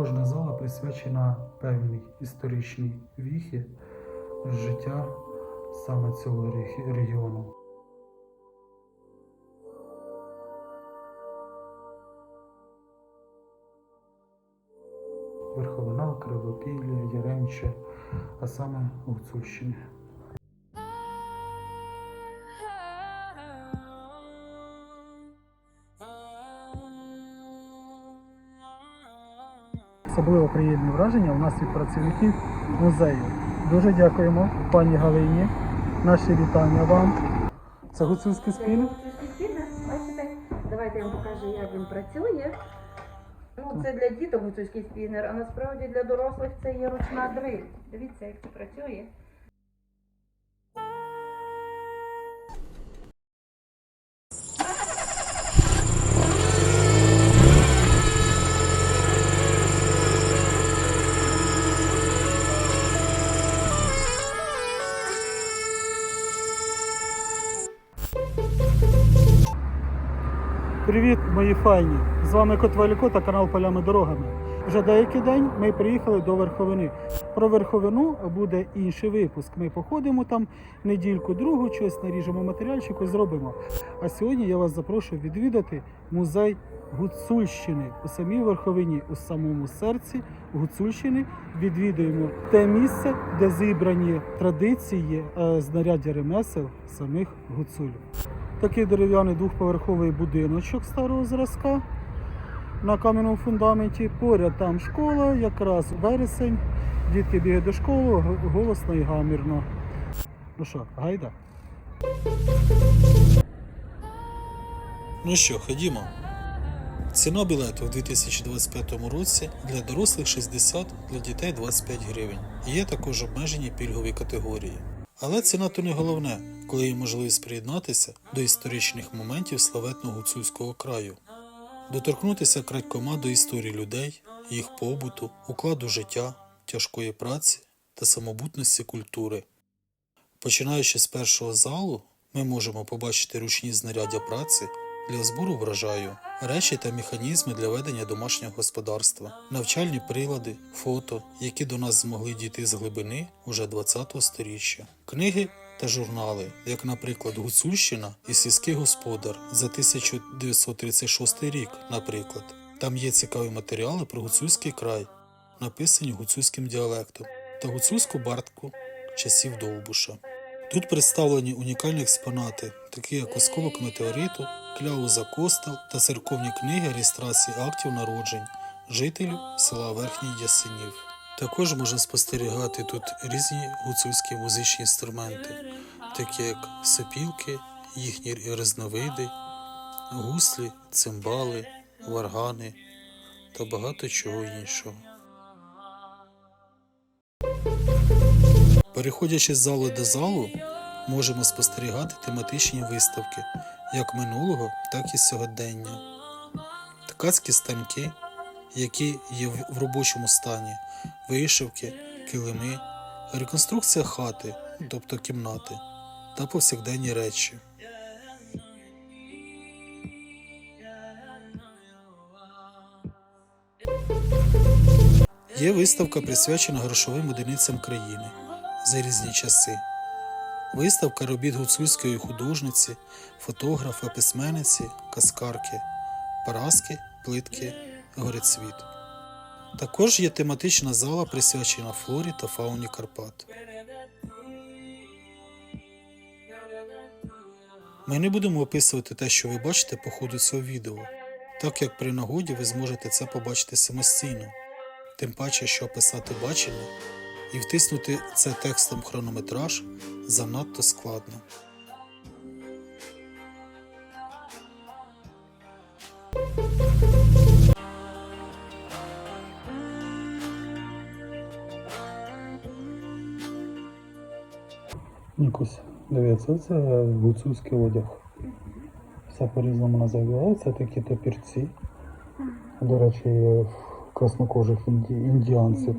Кожна зала присвячена певній історичній віхі життя саме цього регіону. Верховина, Кривопілля, Яремче, а саме Гуцульщини. Особливо приємні враження у нас від працівників музею. Дуже дякуємо пані Галині. Наші вітання вам. Це гуцульський спільник? Бачите? Давайте я вам покажу, як він працює. Ну, це для діток гуцульський спінер, а насправді для дорослих це є ручна дриль. Дивіться, як це працює. Привіт, мої файні! З вами Кот Валіко та канал Полями Дорогами. Вже деякий день ми приїхали до Верховини. Про Верховину буде інший випуск. Ми походимо там недільку другу, щось наріжемо матеріальчику, зробимо. А сьогодні я вас запрошую відвідати музей Гуцульщини у самій Верховині, у самому серці Гуцульщини. Відвідуємо те місце, де зібрані традиції е, знаряддя ремесел самих гуцулів. Такий дерев'яний двохповерховий будиночок старого зразка на кам'яному фундаменті. Поряд там школа, якраз вересень. Дітки бігають до школи, голосно і гамірно. Ну що, гайда? Ну що, ходімо. Ціна білету в 2025 році для дорослих 60, для дітей 25 гривень. Є також обмежені пільгові категорії. Але ціна то не головне, коли є можливість приєднатися до історичних моментів славетного гуцульського краю, доторкнутися крадькома до історії людей, їх побуту, укладу життя, тяжкої праці та самобутності культури. Починаючи з першого залу, ми можемо побачити ручні знаряддя праці для збору врожаю, речі та механізми для ведення домашнього господарства, навчальні прилади, фото, які до нас змогли дійти з глибини уже 20-го сторіччя, книги та журнали, як, наприклад, Гуцульщина і сільський господар за 1936 рік, наприклад. Там є цікаві матеріали про гуцульський край, написані гуцульським діалектом, та гуцульську бартку часів Довбуша. Тут представлені унікальні експонати, такі як осколок метеориту, кляуза костел та церковні книги реєстрації актів народжень жителів села Верхній Ясенів. Також можна спостерігати тут різні гуцульські музичні інструменти, такі як сопілки, їхні різновиди, гуслі, цимбали, варгани та багато чого іншого. Переходячи з залу до залу, можемо спостерігати тематичні виставки як минулого, так і сьогодення. Ткацькі станки, які є в в робочому стані, вишивки, килими, реконструкція хати, тобто кімнати, та повсякденні речі. Є виставка, присвячена грошовим одиницям країни за різні часи. Виставка робіт гуцульської художниці, фотографа, письменниці, каскарки, Параски, плитки, горецвіт. Також є тематична зала, присвячена флорі та фауні Карпат. Ми не будемо описувати те, що ви бачите по ходу цього відео, так як при нагоді ви зможете це побачити самостійно. Тим паче, що описати бачення і втиснути це текстом хронометраж занадто складно. Нікусь, дивіться, це гуцульський одяг. Все по-різному називається, такі топірці. До речі, в краснокожих інді... індіанців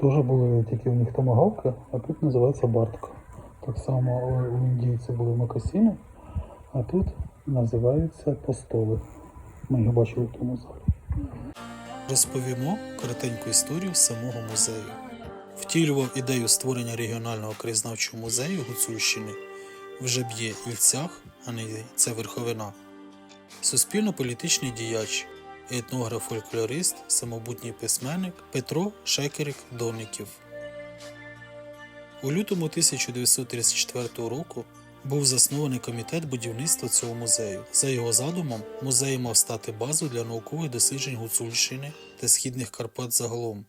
теж були тільки в них томагавки, а тут називається бартка. Так само у- у індійців були макасіни, а тут називаються постоли. Ми їх бачили в тому залі. розповімо коротеньку історію самого музею. Втілював ідею створення регіонального краєзнавчого музею Гуцульщини в Жаб'є Ільцях, а не це верховина. Суспільно-політичний діяч, етнограф-фольклорист, самобутній письменник Петро Шекерик Донників. У лютому 1934 року був заснований комітет будівництва цього музею. За його задумом, музей мав стати базою для наукових досліджень Гуцульщини та Східних Карпат загалом.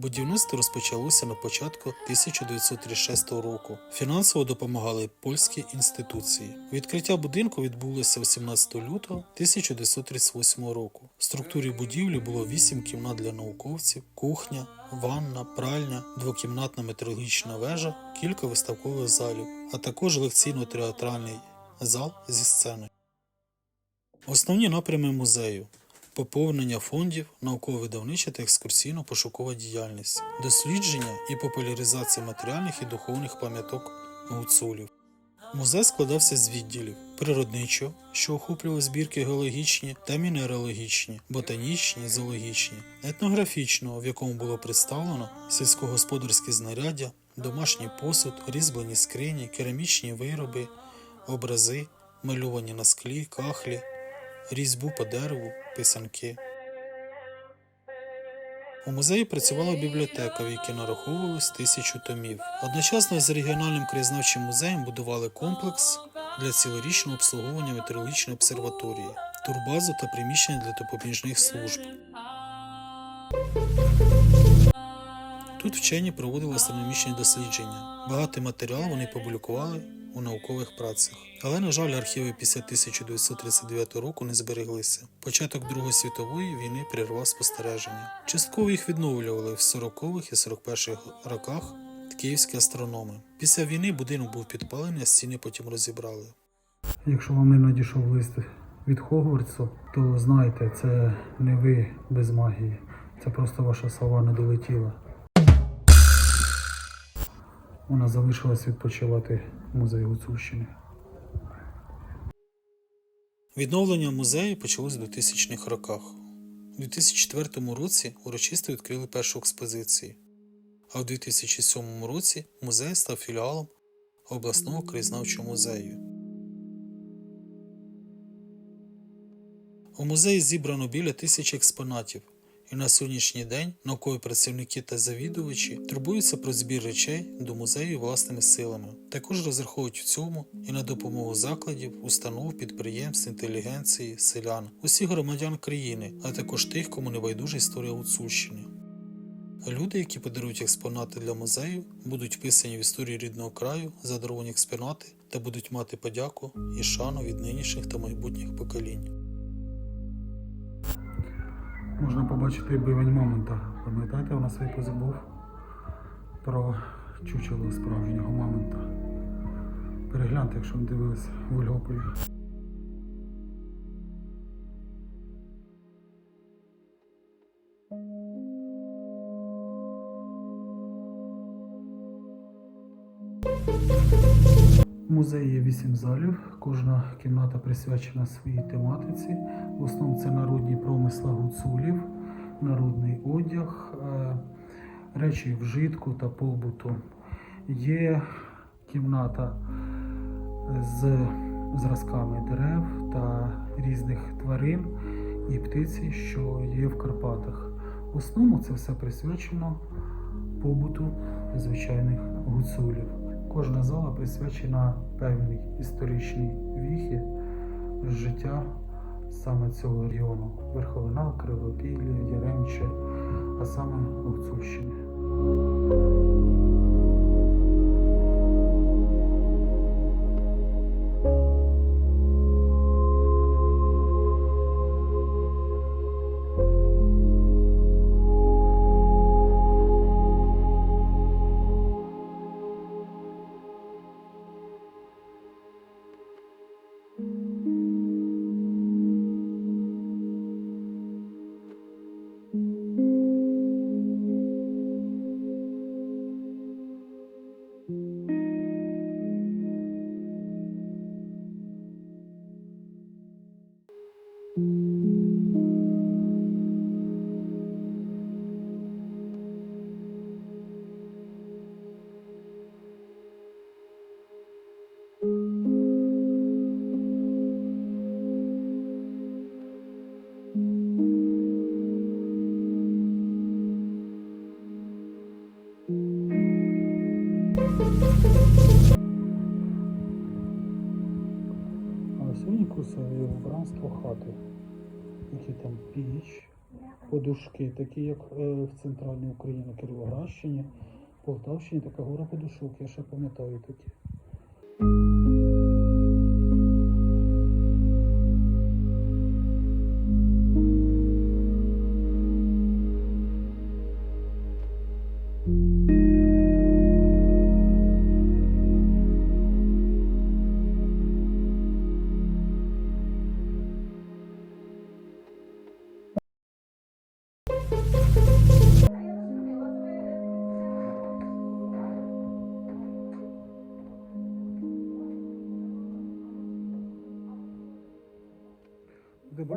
Будівництво розпочалося на початку 1936 року. Фінансово допомагали польські інституції. Відкриття будинку відбулося 18 лютого 1938 року. В структурі будівлі було 8 кімнат для науковців, кухня, ванна, пральня, двокімнатна метеорологічна вежа, кілька виставкових залів, а також лекційно-театральний зал зі сцени. Основні напрями музею поповнення фондів, науково-видавнича та екскурсійно-пошукова діяльність, дослідження і популяризація матеріальних і духовних пам'яток гуцулів. Музей складався з відділів природничого, що охоплював збірки геологічні та мінералогічні, ботанічні, зоологічні, етнографічного, в якому було представлено сільськогосподарські знаряддя, домашній посуд, різьблені скрині, керамічні вироби, образи, малювані на склі, кахлі, різьбу по дереву, писанки. У музеї працювала бібліотека, в якій нараховувалось тисячу томів. Одночасно з регіональним краєзнавчим музеєм будували комплекс для цілорічного обслуговування метеорологічної обсерваторії, турбазу та приміщення для допоміжних служб. Тут вчені проводили астрономічні дослідження. Багатий матеріал вони публікували у наукових працях. Але, на жаль, архіви після 1939 року не збереглися. Початок Другої світової війни прервав спостереження. Частково їх відновлювали в 40-х і 41-х роках київські астрономи. Після війни будинок був підпалений, а стіни потім розібрали. Якщо вам не надійшов лист від Хогвартсу, то знайте, це не ви без магії. Це просто ваша сова не долетіла. Вона залишилась відпочивати в музеї Гуцульщини. Відновлення музею почалось у 2000-х роках. У 2004 році урочисто відкрили першу експозицію, а у 2007 році музей став філіалом обласного краєзнавчого музею. У музеї зібрано біля тисячі експонатів, і на сьогоднішній день наукові працівники та завідувачі турбуються про збір речей до музею власними силами. Також розраховують в цьому і на допомогу закладів, установ, підприємств, інтелігенції, селян, усіх громадян країни, а також тих, кому не байдужа історія Гуцульщини. Люди, які подарують експонати для музею, будуть вписані в історію рідного краю, задаровані експонати та будуть мати подяку і шану від нинішніх та майбутніх поколінь. Можна побачити бивень мамонта. Пам'ятаєте, у нас випуск був про чучело справжнього мамонта. Перегляньте, якщо не дивилися в Ольгополі. В музеї вісім залів. Кожна кімната присвячена своїй тематиці. В основному це народні промисла гуцулів, народний одяг, е, речі вжитку та побуту. Є кімната з зразками дерев та різних тварин і птиці, що є в Карпатах. В основному це все присвячено побуту звичайних гуцулів. Кожна зала присвячена певній історичній віхі життя саме цього регіону Верховина, Кривопілля, Яремче, а саме Гуцульщини. Фінікусові вбранство хати. Які там піч, подушки, такі як е, в центральній Україні на Кіровоградщині, Полтавщині, така гора подушок, я ще пам'ятаю такі.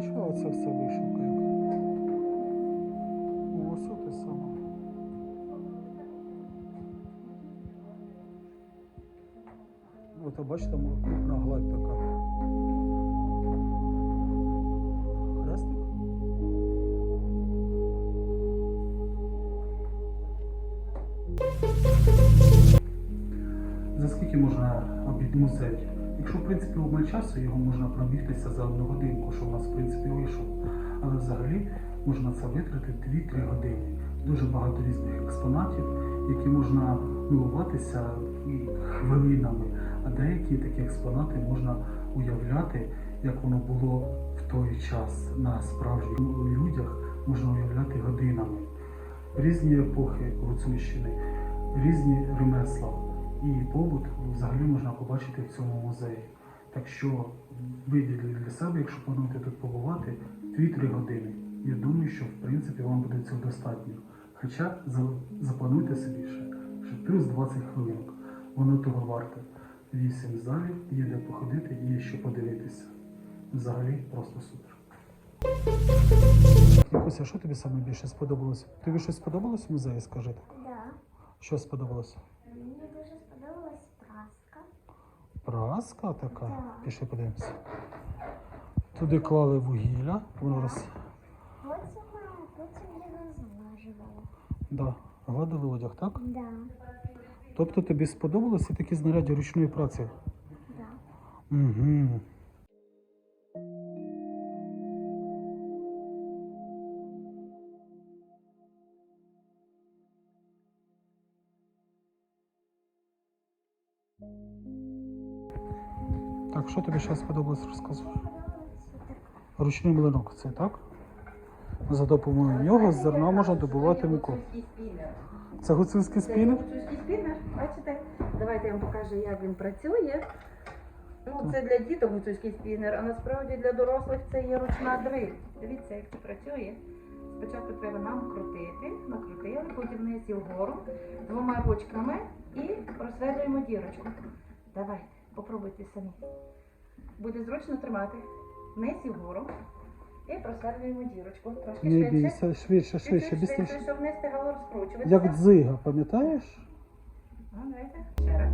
Ти бачила оце все? Ну, ось те саме. От бачите, крупна гладь така. Хрестик? За скільки можна обійти? Якщо, в принципі, обмаль часу, його можна пробігтися за одну годинку, що в нас, в принципі, вийшло. Але взагалі можна це витратити 2-3 години. Дуже багато різних експонатів, які можна милуватися хвилинами. А деякі такі експонати можна уявляти, як воно було в той час на справжніх людях, можна уявляти годинами. Різні епохи Гуцульщини, різні ремесла і побут взагалі можна побачити в цьому музеї. Так що виділіть для себе, якщо плануєте тут побувати, 2-3 години. Я думаю, що в принципі вам буде цього достатньо. Хоча за- заплануйте собі ще, що плюс 20 хвилинок. Воно того варте. 8 залів, є де походити, є що подивитися. Взагалі просто супер. Якуся, що тобі саме більше сподобалося? Тобі щось сподобалось в музеї, скажи так? Да. Що сподобалося? Мені дуже сподобалась праска. Праска така. Так. Пішли подивимося. Туди клали вугілля, воно роз... Да, гладили одяг, так? Да. Тобто тобі сподобалося такі знаряддя ручної праці? Да. Угу. Так, що тобі ще сподобалось розказувати? Ручний млинок, це так? За допомогою нього з зерна можна добувати муку. Гуцульський спінер. Це гуцульський Це спінер? Бачите? Давайте я вам покажу, як він працює. Ну, це для діток гуцульський спінер, а насправді для дорослих це є ручна дриль. Дивіться, як це працює. Спочатку треба нам крутити, накрутили, потім вниз і вгору двома ручками і просверлюємо дірочку. Давайте, попробуйте самі. Буде зручно тримати. Вниз і вгору. І просверлюємо дірочку. Трошки Не швидше. бійся, швидше, швидше, Чуть-чуть швидше, швидше. щоб не встигало розкручуватися. Як дзига, пам'ятаєш? Ну, давайте ще раз.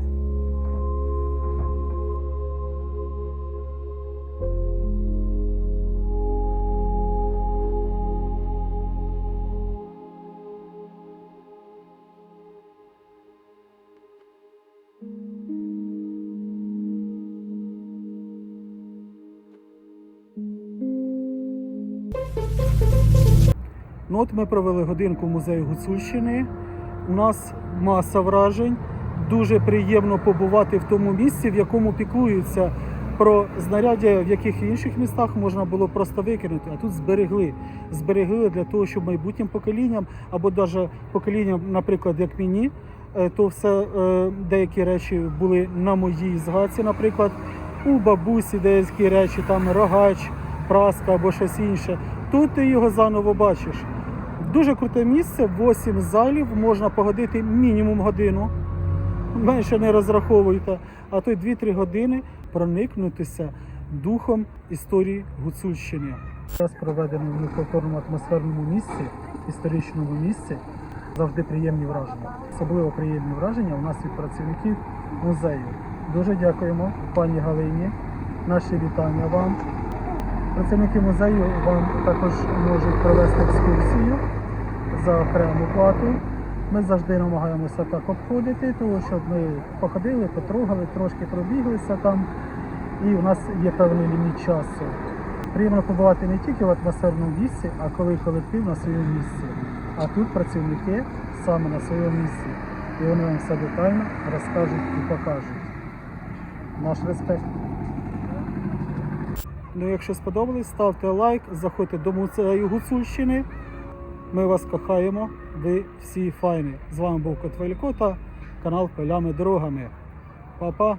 Ну от ми провели годинку в музеї Гуцульщини. У нас маса вражень. Дуже приємно побувати в тому місці, в якому піклуються про знаряддя, в яких інших містах можна було просто викинути, а тут зберегли. Зберегли для того, щоб майбутнім поколінням, або навіть поколінням, наприклад, як мені, е, то все е, деякі речі були на моїй згадці, наприклад, у бабусі деякі речі, там рогач, праска або щось інше. Тут ти його заново бачиш. Дуже круте місце, 8 залів, можна погодити мінімум годину. Менше не розраховуйте, а то й 2-3 години проникнутися духом історії Гуцульщини. Зараз проведено в неповторному атмосферному місці, історичному місці, завжди приємні враження. Особливо приємні враження у нас від працівників музею. Дуже дякуємо пані Галині. Наші вітання вам. Працівники музею вам також можуть провести екскурсію за окрему плату. Ми завжди намагаємося так обходити, тому щоб ми походили, потрогали, трошки пробіглися там. і в нас є певний ліміт часу. Приємно побувати не тільки в атмосферному місці, а коли колектив на своєму місці. А тут працівники саме на своєму місці. І вони вам все детально розкажуть і покажуть. Наш респект. Ну, якщо сподобалось, ставте лайк, заходьте до музею Гуцульщини. Ми вас кохаємо, ви всі файні. З вами був Котвелько та канал Полями Дорогами. Па-па!